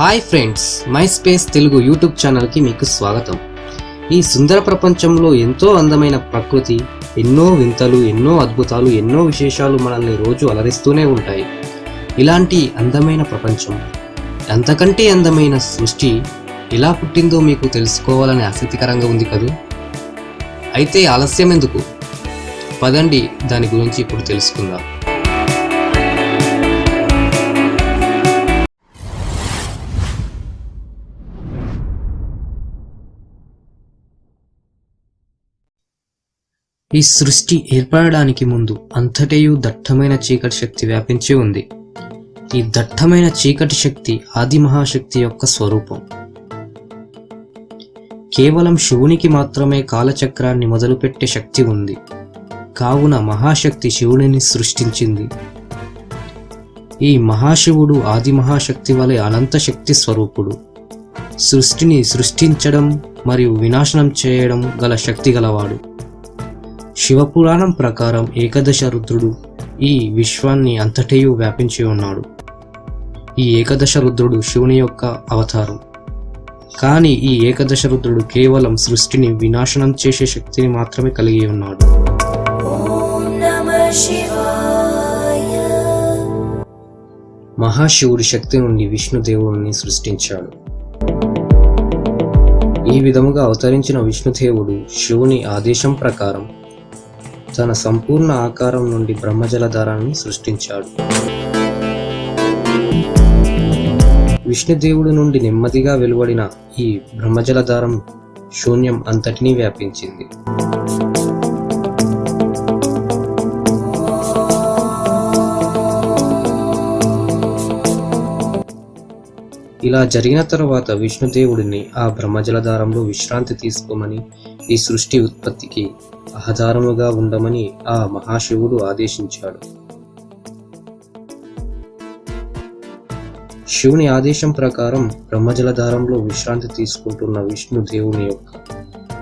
Hi friends my space Telugu YouTube ఛానల్కి మీకు స్వాగతం. ఈ సుందర ప్రపంచంలో ఎంతో అందమైన ప్రకృతి ఎన్నో వింతలు ఎన్నో అద్భుతాలు ఎన్నో విశేషాలు మనల్ని రోజు అలరిస్తూనే ఉంటాయి. ఇలాంటి అందమైన ప్రపంచం అంతకంటే అందమైన సృష్టి ఎలా పుట్టిందో మీకు తెలుసుకోవాలని ఆసక్తికరంగా ఉంది కదూ? అయితే ఆలస్యం ఎందుకు? పదండి దాని గురించి ఇప్పుడు తెలుసుకుందాం. ఈ సృష్టి ఏర్పడడానికి ముందు అంతటయు దట్టమైన చీకటి శక్తి వ్యాపించి ఉంది. ఈ దట్టమైన చీకటి శక్తి ఆది మహాశక్తి యొక్క స్వరూపం. కేవలం శివునికి మాత్రమే కాలచక్రాన్ని మొదలుపెట్టే శక్తి ఉంది. కావున మహాశక్తి శివుడిని సృష్టించింది. ఈ మహాశివుడు ఆది మహాశక్తి వలె అనంత శక్తి స్వరూపుడు. సృష్టిని సృష్టించడం మరియు వినాశనం చేయడం గల శక్తి గలవాడు. శివపురాణం ప్రకారం ఏకదశ రుద్రుడు ఈ విశ్వాన్ని అంతటయు వ్యాపించి ఉన్నాడు. ఈ ఏకదశ రుద్రుడు శివుని యొక్క అవతారం. కానీ ఈ ఏకదశ రుద్రుడు కేవలం సృష్టిని వినాశనం చేసే శక్తిని మాత్రమే కలిగి ఉన్నాడు. మహాశివుడి శక్తి నుండి విష్ణుదేవుడిని సృష్టించాడు. ఈ విధముగా అవతరించిన విష్ణుదేవుడు శివుని ఆదేశం ప్రకారం తన సంపూర్ణ ఆకారం నుండి బ్రహ్మజలధారాన్ని సృష్టించాడు. విష్ణుదేవుడు నుండి నెమ్మదిగా వెలువడిన ఈ బ్రహ్మజలధారం శూన్యం అంతటినీ వ్యాపించింది. ఇలా జరిగిన తరువాత విష్ణుదేవుడిని ఆ బ్రహ్మజలధారంలో విశ్రాంతి తీసుకోమని ఈ సృష్టి ఉత్పత్తికి ఆధారముగా ఉండమని ఆ మహాశివుడు ఆదేశించాడు. శివుని ఆదేశం ప్రకారం బ్రహ్మజలధారంలో విశ్రాంతి తీసుకుంటున్న విష్ణుదేవుని యొక్క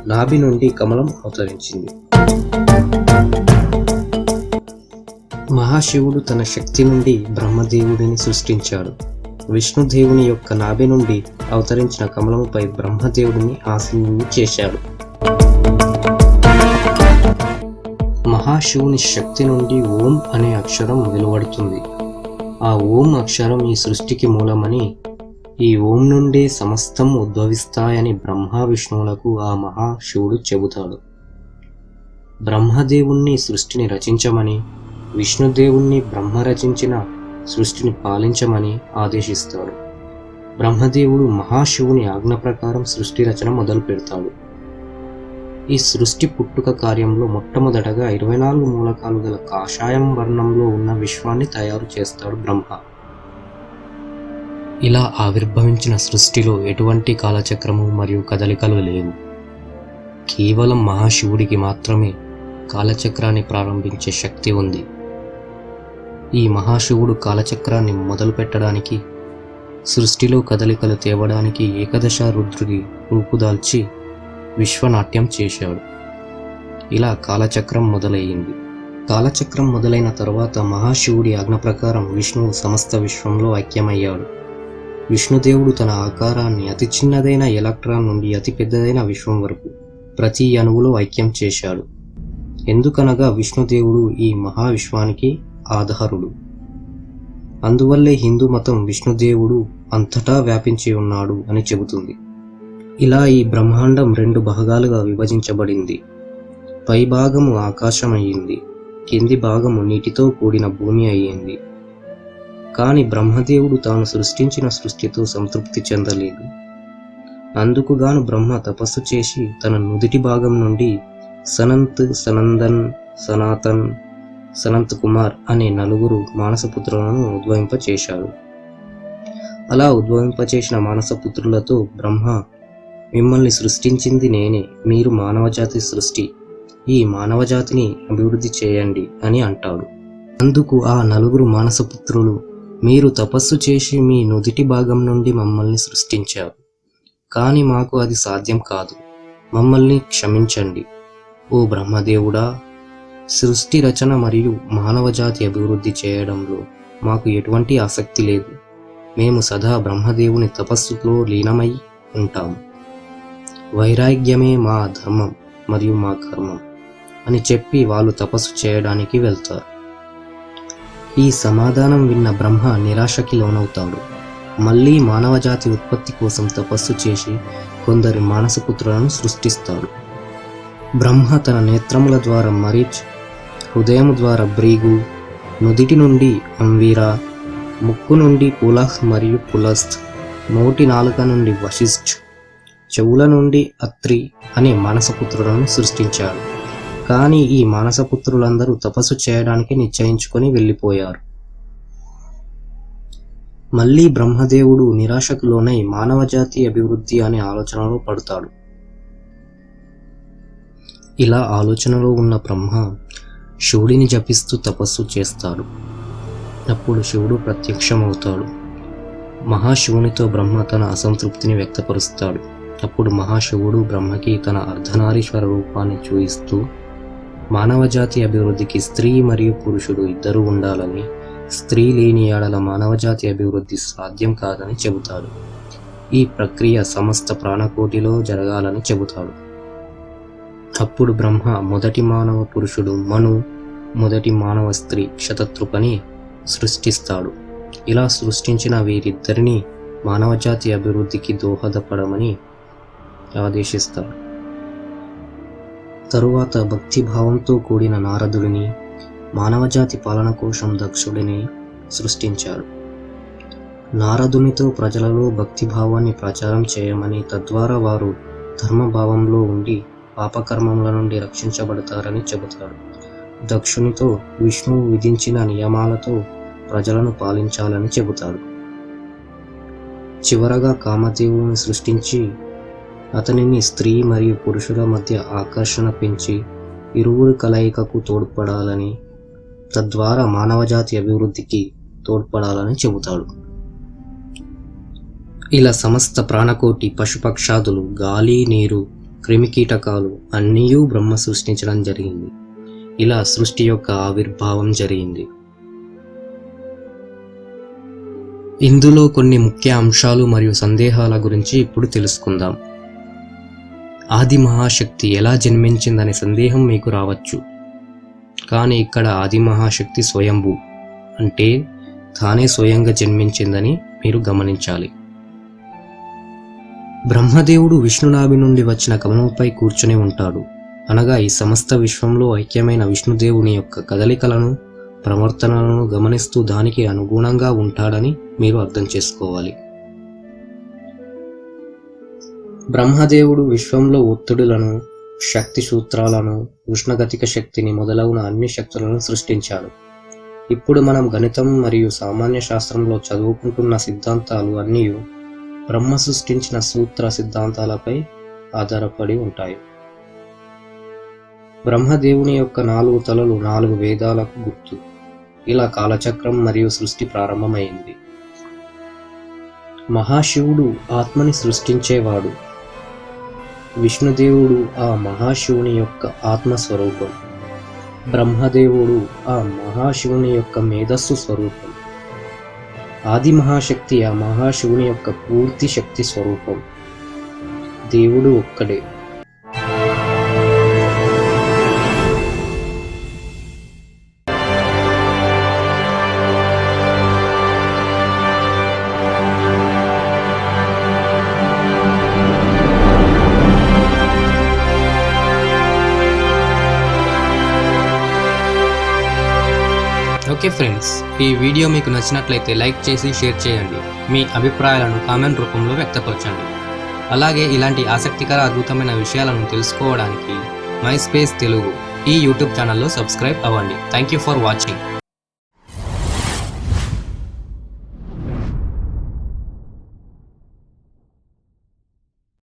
నాభి నుండి కమలం అవతరించింది. మహాశివుడు తన శక్తి నుండి బ్రహ్మదేవుడిని సృష్టించాడు. విష్ణుదేవుని యొక్క నాభి నుండి అవతరించిన కమలముపై బ్రహ్మదేవుడిని ఆసీనుని చేశాడు. మహాశివుని శక్తి నుండి ఓం అనే అక్షరం వెలువడుతుంది. ఆ ఓం అక్షరం ఈ సృష్టికి మూలమని ఈ ఓం నుండే సమస్తం ఉద్భవిస్తాయని బ్రహ్మ విష్ణువులకు ఆ మహాశివుడు చెబుతాడు. బ్రహ్మదేవుణ్ణి సృష్టిని రచించమని విష్ణుదేవుణ్ణి బ్రహ్మ రచించిన సృష్టిని పాలించమని ఆదేశిస్తాడు. బ్రహ్మదేవుడు మహాశివుని ఆజ్ఞ ప్రకారం సృష్టి రచన మొదలు పెడతాడు. ఈ సృష్టి పుట్టుక కార్యంలో మొట్టమొదటగా ఇరవై నాలుగు మూలకాలు గల కాషాయం వర్ణంలో ఉన్న విశ్వాన్ని తయారు చేస్తాడు బ్రహ్మ. ఇలా ఆవిర్భవించిన సృష్టిలో ఎటువంటి కాలచక్రము మరియు కదలికలు లేవు. కేవలం మహాశివుడికి మాత్రమే కాలచక్రాన్ని ప్రారంభించే శక్తి ఉంది. ఈ మహాశివుడు కాలచక్రాన్ని మొదలు పెట్టడానికి సృష్టిలో కదలికలు తేవడానికి ఏకదశ రుద్రుడి రూపుదాల్చి విశ్వనాట్యం చేశాడు. ఇలా కాలచక్రం మొదలయ్యింది. కాలచక్రం మొదలైన తరువాత మహాశివుడి ఆజ్ఞ ప్రకారం విష్ణువు సమస్త విశ్వంలో ఐక్యమయ్యాడు. విష్ణుదేవుడు తన ఆకారాన్ని అతి చిన్నదైన ఎలక్ట్రాన్ నుండి అతి పెద్దదైన విశ్వం వరకు ప్రతి అణువులో ఐక్యం చేశాడు. ఎందుకనగా విష్ణుదేవుడు ఈ మహావిశ్వానికి ఆధారుడు. అందువల్లే హిందూ మతం విష్ణుదేవుడు అంతటా వ్యాపించి ఉన్నాడు అని చెబుతుంది. ఇలా ఈ బ్రహ్మాండం రెండు భాగాలుగా విభజించబడింది. పై భాగము ఆకాశం అయ్యింది కింది భాగము నీటితో కూడిన భూమి అయ్యింది. కాని బ్రహ్మదేవుడు తాను సృష్టించిన సృష్టితో సంతృప్తి చెందలేదు. అందుకుగాను బ్రహ్మ తపస్సు చేసి తన నుదిటి భాగం నుండి సనంత్ సనందన్ సనాతన్ సనంత్ కుమార్ అనే నలుగురు మానసపుత్రులను ఉద్భవింపచేశాడు అలా ఉద్భవింపచేసిన మానసపుత్రులతో బ్రహ్మ మిమ్మల్ని సృష్టించింది నేనే మీరు మానవజాతి సృష్టి. ఈ మానవజాతిని అభివృద్ధి చేయండి అని అంటాడు. అందుకు ఆ నలుగురు మానసపుత్రులు మీరు తపస్సు చేసి మీ నుదిటి భాగం నుండి మమ్మల్ని సృష్టించారు. కానీ మాకు అది సాధ్యం కాదు. మమ్మల్ని క్షమించండి. ఓ బ్రహ్మదేవుడా సృష్టి రచన మరియు మానవజాతి అభివృద్ధి చేయడంలో మాకు ఎటువంటి ఆసక్తి లేదు. మేము సదా బ్రహ్మదేవుని తపస్సులో లీనమై ఉంటాం. వైరాగ్యమే మా ధర్మం మరియు మా కర్మం అని చెప్పి వాళ్ళు తపస్సు చేయడానికి వెళ్తారు. ఈ సమాధానం విన్న బ్రహ్మ నిరాశకి లోనవుతాడు. మళ్ళీ మానవజాతి ఉత్పత్తి కోసం తపస్సు చేసి కొందరి మానసపుత్రులను సృష్టిస్తాడు. బ్రహ్మ తన నేత్రముల ద్వారా మరీచ్ హృదయం ద్వారా బ్రీగు నుదిటి నుండి అంవీరా ముక్కు నుండి పులహ్ మరియు పులస్త్ నోటి నాలుక నుండి వశిష్ఠ్ చెవుల నుండి అత్రి అనే మానసపుత్రులను సృష్టించారు. కానీ ఈ మానసపుత్రులందరూ తపస్సు చేయడానికి నిశ్చయించుకొని వెళ్ళిపోయారు. మళ్ళీ బ్రహ్మదేవుడు నిరాశకు లోనై మానవజాతి అభివృద్ధి అనే ఆలోచనలో పడతాడు. ఇలా ఆలోచనలో ఉన్న బ్రహ్మ శివుడిని జపిస్తూ తపస్సు చేస్తాడు. అప్పుడు శివుడు ప్రత్యక్షమవుతాడు. మహాశివునితో బ్రహ్మ తన అసంతృప్తిని వ్యక్తపరుస్తాడు. అప్పుడు మహాశివుడు బ్రహ్మకి తన అర్ధనారీశ్వర రూపాన్ని చూయిస్తూ మానవజాతి అభివృద్ధికి స్త్రీ మరియు పురుషుడు ఇద్దరూ ఉండాలని స్త్రీ లేని ఏడల మానవజాతి అభివృద్ధి సాధ్యం కాదని చెబుతాడు. ఈ ప్రక్రియ సమస్త ప్రాణకోటిలో జరగాలని చెబుతాడు. అప్పుడు బ్రహ్మ మొదటి మానవ పురుషుడు మను మొదటి మానవ స్త్రీ శతతృపని సృష్టిస్తాడు. ఇలా సృష్టించిన వీరిద్దరిని మానవజాతి అభివృద్ధికి దోహదపడమని ఆదేశిస్తాడు. తరువాత భక్తిభావంతో కూడిన నారదుడిని మానవజాతి పాలన కోసం దక్షుడిని సృష్టించాడు. నారదునితో ప్రజలలో భక్తిభావాన్ని ప్రచారం చేయమని తద్వారా వారు ధర్మభావంలో ఉండి పాపకర్మముల నుండి రక్షించబడతారని చెబుతాడు. దక్షునితో విష్ణువు విధించిన నియమాలతో ప్రజలను పాలించాలని చెబుతాడు. చివరగా కామదేవుని సృష్టించి అతనిని స్త్రీ మరియు పురుషుల మధ్య ఆకర్షణ పెంచి ఇరువురి కలయికకు తోడ్పడాలని తద్వారా మానవజాతి అభివృద్ధికి తోడ్పడాలని చెబుతాడు. ఇలా సమస్త ప్రాణకోటి పశుపక్షాదులు గాలి నీరు క్రిమికీటకాలు అన్నీయూ బ్రహ్మ సృష్టించడం జరిగింది. ఇలా సృష్టి యొక్క ఆవిర్భావం జరిగింది. ఇందులో కొన్ని ముఖ్య అంశాలు మరియు సందేహాల గురించి ఇప్పుడు తెలుసుకుందాం. ఆది మహాశక్తి ఎలా జన్మించిందనే సందేహం మీకు రావచ్చు. కానీ ఇక్కడ ఆది మహాశక్తి స్వయంభు అంటే తానే స్వయంగా జన్మించిందని మీరు గమనించాలి. బ్రహ్మదేవుడు విష్ణునాభి నుండి వచ్చిన కమలంపై కూర్చుని ఉంటాడు. అనగా ఈ సమస్త విశ్వంలో ఐక్యమైన విష్ణుదేవుని యొక్క కదలికలను ప్రవర్తనలను గమనిస్తూ దానికి అనుగుణంగా ఉంటాడని మీరు అర్థం చేసుకోవాలి. బ్రహ్మదేవుడు విశ్వంలో ఒత్తిడులను శక్తి సూత్రాలను ఉష్ణగతిక శక్తిని మొదలగున అన్ని శక్తులను సృష్టించాడు. ఇప్పుడు మనం గణితం మరియు సామాన్య శాస్త్రంలో చదువుకుంటున్న సిద్ధాంతాలు అన్నీ బ్రహ్మ సృష్టించిన సూత్ర సిద్ధాంతాలపై ఆధారపడి ఉంటాయి. బ్రహ్మదేవుని యొక్క నాలుగు తలలు నాలుగు వేదాలకు గుర్తు. ఇలా కాలచక్రం మరియు సృష్టి ప్రారంభమైంది. మహాశివుడు ఆత్మని సృష్టించేవాడు. విష్ణుదేవుడు ఆ మహాశివుని యొక్క ఆత్మస్వరూపం. బ్రహ్మదేవుడు ఆ మహాశివుని యొక్క మేధస్సు స్వరూపం. ఆది మహాశక్తి ఆ మహాశివుని యొక్క పూర్తి శక్తి స్వరూపం. దేవుడు ఒక్కడే. ఓకే ఫ్రెండ్స్ ఈ వీడియో మీకు నచ్చినట్లయితే లైక్ చేసి షేర్ చేయండి. మీ అభిప్రాయాలను కామెంట్ రూపంలో వ్యక్తపరచండి. అలాగే ఇలాంటి ఆసక్తికర అద్భుతమైన విషయాలను తెలుసుకోవడానికి మై స్పేస్ తెలుగు ఈ యూట్యూబ్ ఛానల్లో సబ్స్క్రైబ్ అవ్వండి. Thank you for watching